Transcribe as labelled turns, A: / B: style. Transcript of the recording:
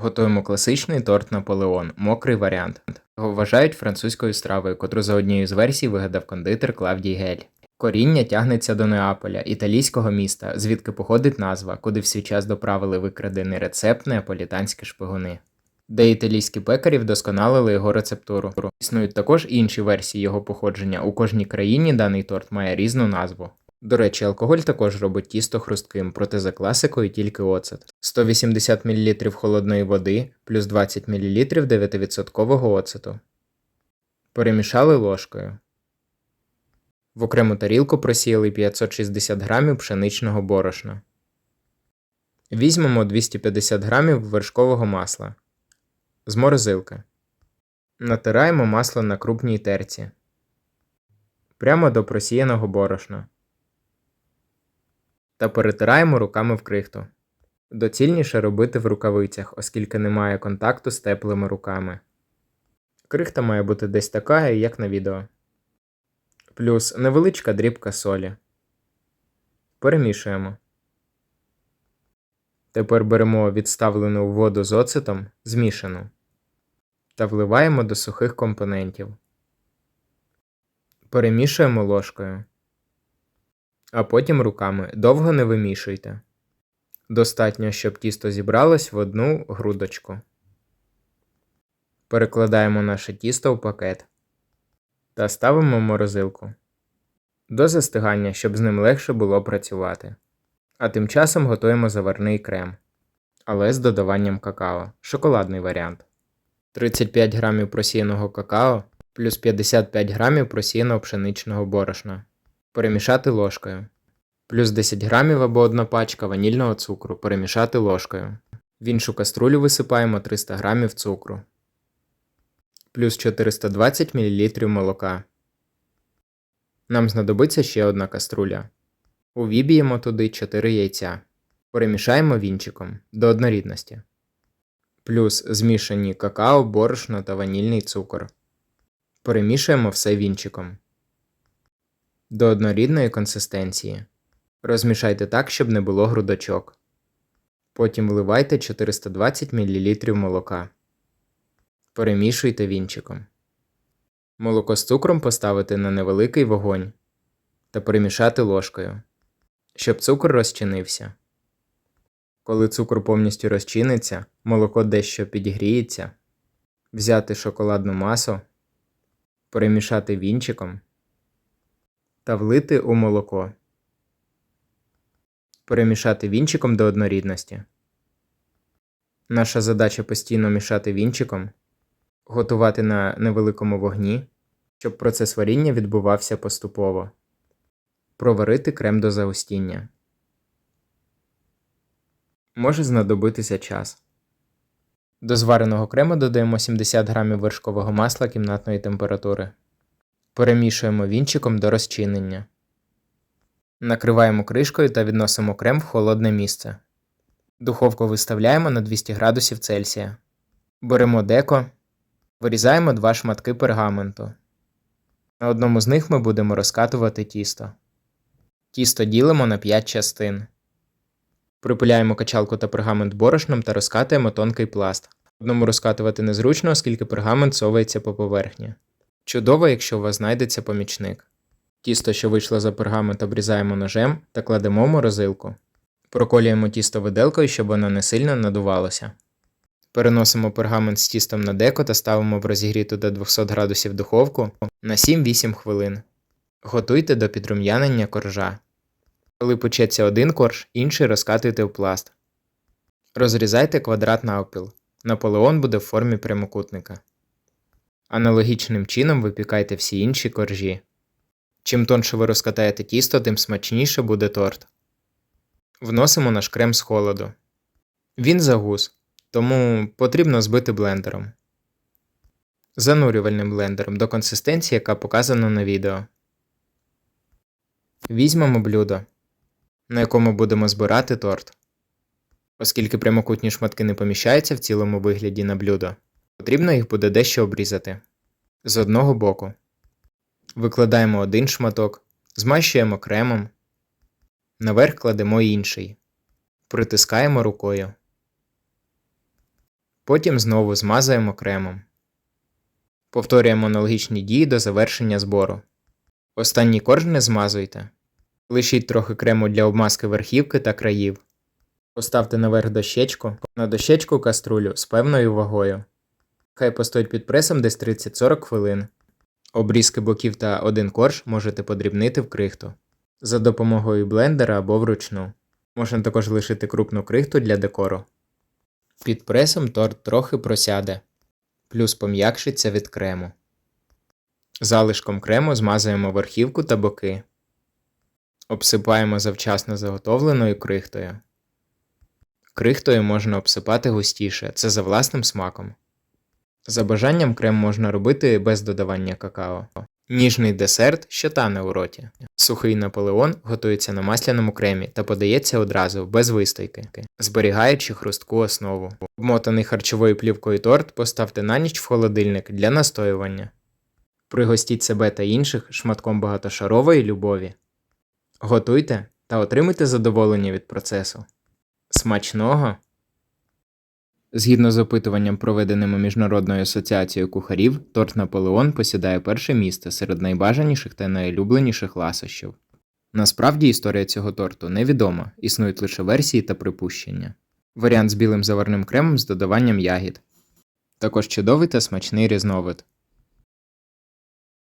A: Готуємо класичний торт Наполеон, мокрий варіант. Його вважають французькою стравою, котру за однією з версій вигадав кондитер Клавдій Гель. Коріння тягнеться до Неаполя, італійського міста, звідки походить назва, куди в свій час доправили викрадений рецепт неаполітанські шпигуни. Де італійські пекарі вдосконалили його рецептуру. Існують також інші версії його походження. У кожній країні даний торт має різну назву. До речі, алкоголь також робить тісто хрустким, проте за класикою тільки оцет. 180 мл холодної води плюс 20 мл 9% оцету. Перемішали ложкою. В окрему тарілку просіяли 560 г пшеничного борошна. Візьмемо 250 г вершкового масла. З морозилки. Натираємо масло на крупній терці. Прямо до просіяного борошна. Та перетираємо руками в крихту. Доцільніше робити в рукавицях, оскільки немає контакту з теплими руками. Крихта має бути десь така, як на відео. Плюс невеличка дрібка солі. Перемішуємо. Тепер беремо відставлену воду з оцетом, змішану, та вливаємо до сухих компонентів. Перемішуємо ложкою. А потім руками довго не вимішуйте. Достатньо, щоб тісто зібралось в одну грудочку. Перекладаємо наше тісто в пакет та ставимо в морозилку до застигання, щоб з ним легше було працювати. А тим часом готуємо заварний крем, але з додаванням какао, шоколадний варіант. 35 г просіяного какао плюс 55 г просіяного пшеничного борошна. Перемішати ложкою. Плюс 10 грамів або одна пачка ванільного цукру перемішати ложкою. В іншу каструлю висипаємо 300 г цукру. Плюс 420 мл молока. Нам знадобиться ще одна каструля. Увіб'ємо туди 4 яйця. Перемішаємо вінчиком до однорідності. Плюс змішані какао, борошно та ванільний цукор. Перемішуємо все вінчиком до однорідної консистенції. Розмішайте так, щоб не було грудочок. Потім вливайте 420 мл молока. Перемішуйте вінчиком. Молоко з цукром поставити на невеликий вогонь та перемішати ложкою, щоб цукор розчинився. Коли цукор повністю розчиниться, молоко дещо підігріється, взяти шоколадну масу, перемішати вінчиком та влити у молоко. Перемішати вінчиком до однорідності. Наша задача постійно мішати вінчиком, готувати на невеликому вогні, щоб процес варіння відбувався поступово. Проварити крем до загустіння. Може знадобитися час. До звареного крему додаємо 70 г вершкового масла кімнатної температури. Перемішуємо вінчиком до розчинення. Накриваємо кришкою та відносимо крем в холодне місце. Духовку виставляємо на 200 градусів Цельсія. Беремо деко, вирізаємо два шматки пергаменту. На одному з них ми будемо розкатувати тісто. Тісто ділимо на 5 частин. Припиляємо качалку та пергамент борошном та розкатуємо тонкий пласт. Одному розкатувати незручно, оскільки пергамент совається по поверхні. Чудово, якщо у вас знайдеться помічник. Тісто, що вийшло за пергамент, обрізаємо ножем та кладемо в морозилку. Проколюємо тісто виделкою, щоб воно не сильно надувалося. Переносимо пергамент з тістом на деко та ставимо в розігріту до 200 градусів духовку на 7-8 хвилин. Готуйте до підрум'янення коржа. Коли печеться один корж, інший розкатуйте в пласт. Розрізайте квадрат навпіл. Наполеон буде в формі прямокутника. Аналогічним чином випікайте всі інші коржі. Чим тонше ви розкатаєте тісто, тим смачніше буде торт. Вносимо наш крем з холоду. Він загус, тому потрібно збити блендером. Занурювальним блендером до консистенції, яка показана на відео. Візьмемо блюдо, на якому будемо збирати торт. Оскільки прямокутні шматки не поміщаються в цілому вигляді на блюдо, потрібно їх буде дещо обрізати з одного боку. Викладаємо один шматок, змащуємо кремом, наверх кладемо інший, притискаємо рукою. Потім знову змазуємо кремом. Повторюємо аналогічні дії до завершення збору. Останній корж не змазуйте. Лишіть трохи крему для обмазки верхівки та країв. Поставте наверх дощечку, на дощечку каструлю з певною вагою. Хай постоїть під пресом десь 30-40 хвилин. Обрізки боків та один корж можете подрібнити в крихту за допомогою блендера або вручну. Можна також лишити крупну крихту для декору. Під пресом торт трохи просяде, плюс пом'якшиться від крему. Залишком крему змазуємо верхівку та боки. Обсипаємо завчасно заготовленою крихтою. Крихтою можна обсипати густіше, це за власним смаком. За бажанням крем можна робити без додавання какао. Ніжний десерт, що тане у роті. Сухий наполеон готується на масляному кремі та подається одразу без вистойки, зберігаючи хрустку основу. Обмотаний харчовою плівкою торт поставте на ніч в холодильник для настоювання. Пригостіть себе та інших шматком багатошарової любові. Готуйте та отримуйте задоволення від процесу. Смачного! Згідно з опитуванням, проведеним Міжнародною асоціацією кухарів, торт Наполеон посідає перше місце серед найбажаніших та найулюбленіших ласощів. Насправді історія цього торту невідома, існують лише версії та припущення. Варіант з білим заварним кремом з додаванням ягід. Також чудовий та смачний різновид.